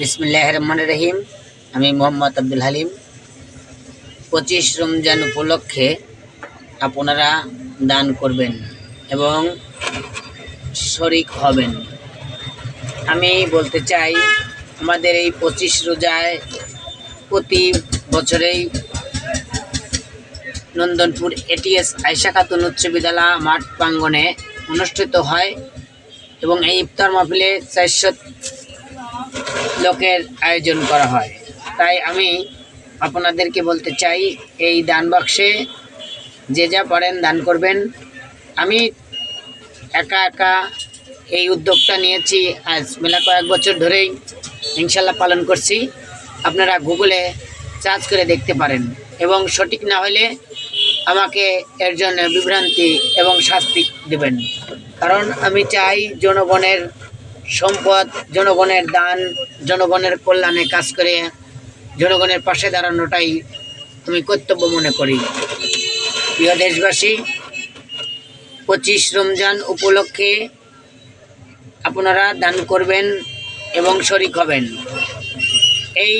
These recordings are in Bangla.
বিসমিল্লাহ রহমান রহিম আমি মোহাম্মদ আব্দুল হালিম। পঁচিশ রমজান উপলক্ষে আপনারা দান করবেন এবং শরিক হবেন। আমি বলতে চাই, আমাদের এই পঁচিশ রোজায় প্রতি বছরেই নন্দনপুর এটিএস আয়সা খাতুন উচ্চ বিদ্যালয় মাঠ প্রাঙ্গনে অনুষ্ঠিত হয় এবং এই ইফতার মাহফিলে চারশো লোকের আয়োজন করা হয়। তাই আমি আপনাদেরকে বলতে চাই, এই দান বাক্সে যে যা পারেন দান করবেন। আমি একা একা এই উদ্যোগটা নিয়েছি আজ মেলা কয়েক বছর ধরেই ইনশাল্লাহ পালন করছি। আপনারা গুগলে সার্চ করে দেখতে পারেন এবং সঠিক না হলে আমাকে এর জন্য বিভ্রান্তি এবং শাস্তি দেবেন। কারণ আমি চাই জনগণের সম্পদ, জনগণের দান, জনগণের কল্যাণে কাজ করে, জনগণের পাশে দাঁড়ানোটাই আমি কর্তব্য মনে করি। প্রিয় দেশবাসী, পঁচিশ রমজান উপলক্ষে আপনারা দান করবেন এবং শরিক হবেন। এই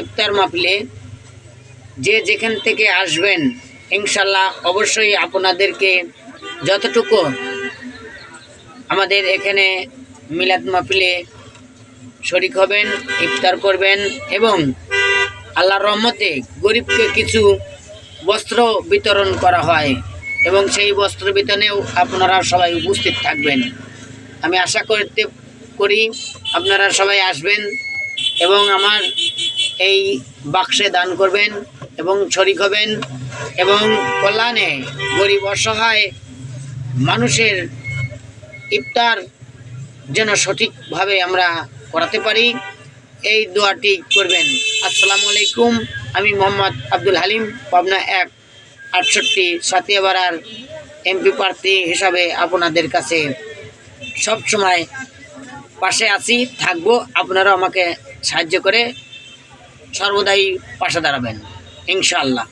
ইফতার মাহফিলে যে যেখান থেকে আসবেন ইনশাল্লাহ অবশ্যই আপনাদেরকে যতটুকু আমাদের এখানে মিলাদ মাহফিলে শরিক হবেন, ইফতার করবেন এবং আল্লাহর রহমতে গরিবকে কিছু বস্ত্র বিতরণ করা হয় এবং সেই বস্ত্র বিতরণেও আপনারা সবাই উপস্থিত থাকবেন। আমি আশা করতে করি আপনারা সবাই আসবেন এবং আমার এই বাক্সে দান করবেন এবং শরিক হবেন এবং কল্যাণে গরিব অসহায় মানুষের ইফতার যেন সঠিকভাবে আমরা করাতে পারি। এই দোয়াটি করবেন। আসসালামু আলাইকুম। আমি মোহাম্মদ আব্দুল হালিম, পাবনা এক আটষট্টি সাতিয়াবাড়ার এমপি প্রার্থী হিসাবে আপনাদের কাছে সব সময় পাশে আছি, থাকব। আপনারা আমাকে সাহায্য করে সর্বদাই পাশে দাঁড়াবেন। ইনশাআল্লাহ।